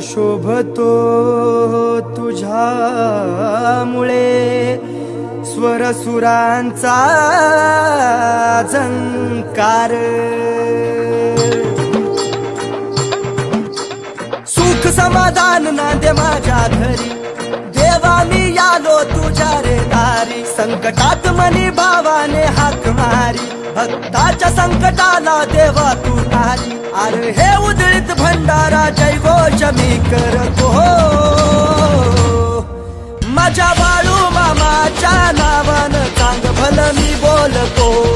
शोभतो तुझ्यामुळे. स्वरसुरांचा झंकार. सुख समाधान नांदे माझ्या घरी. देवा मी आलो तुझ्या रे दारी. संकटात मनी भावाने हाक मारी. भक्ताच्या संकटाला देवा तू तारी अरे हे उदळीत भंडारा जय घोष करतो हो. माझ्या बाळू मामाच्या नावानं चांग भलं मी बोलतो.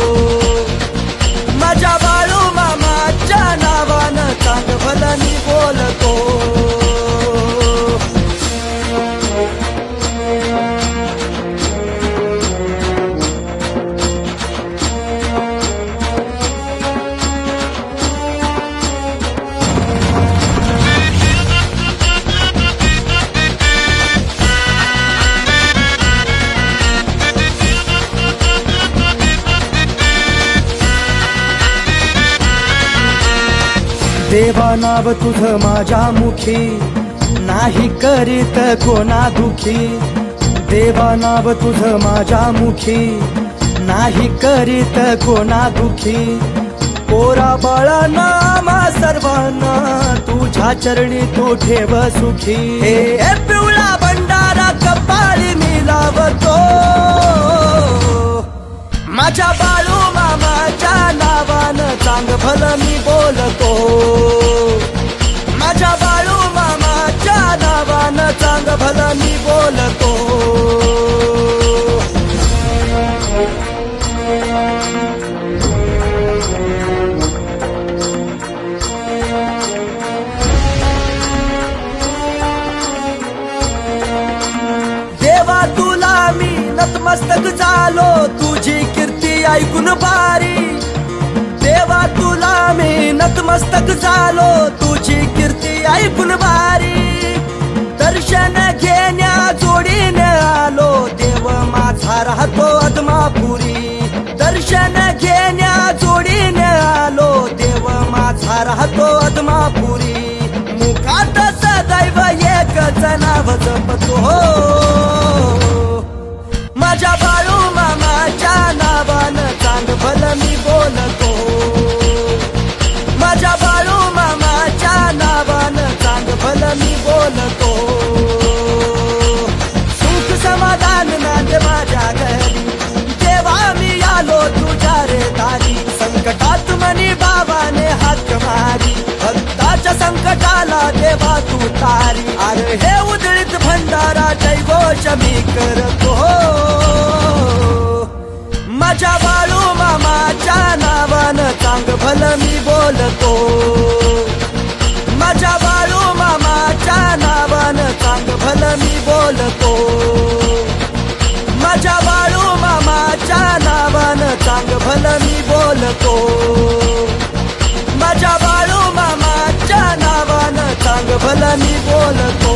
देवा नाव तुझ माझ्या मुखी. नाही करीत कोणा दुखी. देवा नाव तुझ माझ्या मुखी. नाही करीत कोणा दुखी. कोरा बाळा नामा सर्वांना तुझ्या चरणी तू ठेव सुखी. हे पिवळा भंडारा कपाळी मी लावतो. माझ्या बाळू मामाच्या नावानं चांग भल मी बोलतो. मी बोलतो. देवा तुला मी नतमस्तक झालो तुझी कीर्ती ऐकून भारी देवा तुला मी नतमस्तक झालो तुझी कीर्ती ऐकून भारी दर्शन घेण्या जोडीने आलो. देव माझा राहतो अदमापुरी दर्शन घेण्या जोडीने आलो. देव माझा राहतो अदमापुरी मुखात सदैव एकच नाव जपतो. माझ्या बाळू झाला देवा तू तारी. अरे हे उदळीत भंडारा जय घोष मी करतो. माझ्या बाळू मामाच्या नावानं चांग भल मी बोलतो. माझ्या बाळू मामाच्या नावानं चांग भल मी बोलतो. माझ्या बाळू मामाच्या नावानं चांग भल मी बोलतो. चांग मी बोलतो.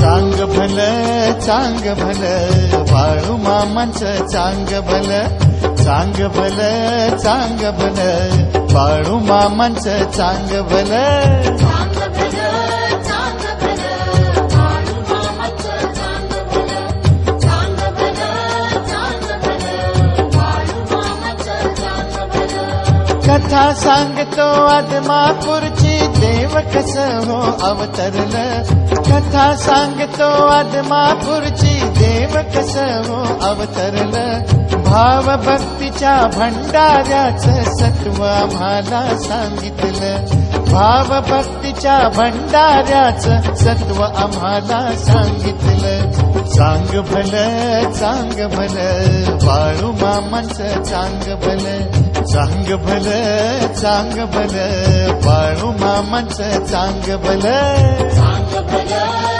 चांग भल चांग भल वाळू मामांचं चांग भल. चांग भल चांग भल बाळू मामांचं चांग भल. चांग भलं. हो कथा सांगतो आदमापूरची देव कस हो अवतरल कथा सांगतो आदमापूरची देव कस हो अवतरलं भाव भक्तीच्या भंडाऱ्याच सत्व आम्हाला सांगितलं. भाव भक्तीच्या भंडाऱ्याचं सत्व आम्हाला सांगितलं. चांग भल चांग भल बाळू मामांचं चांग भल. चांग भल चांग भल बाळू मामांचं चांग भल चांग भलं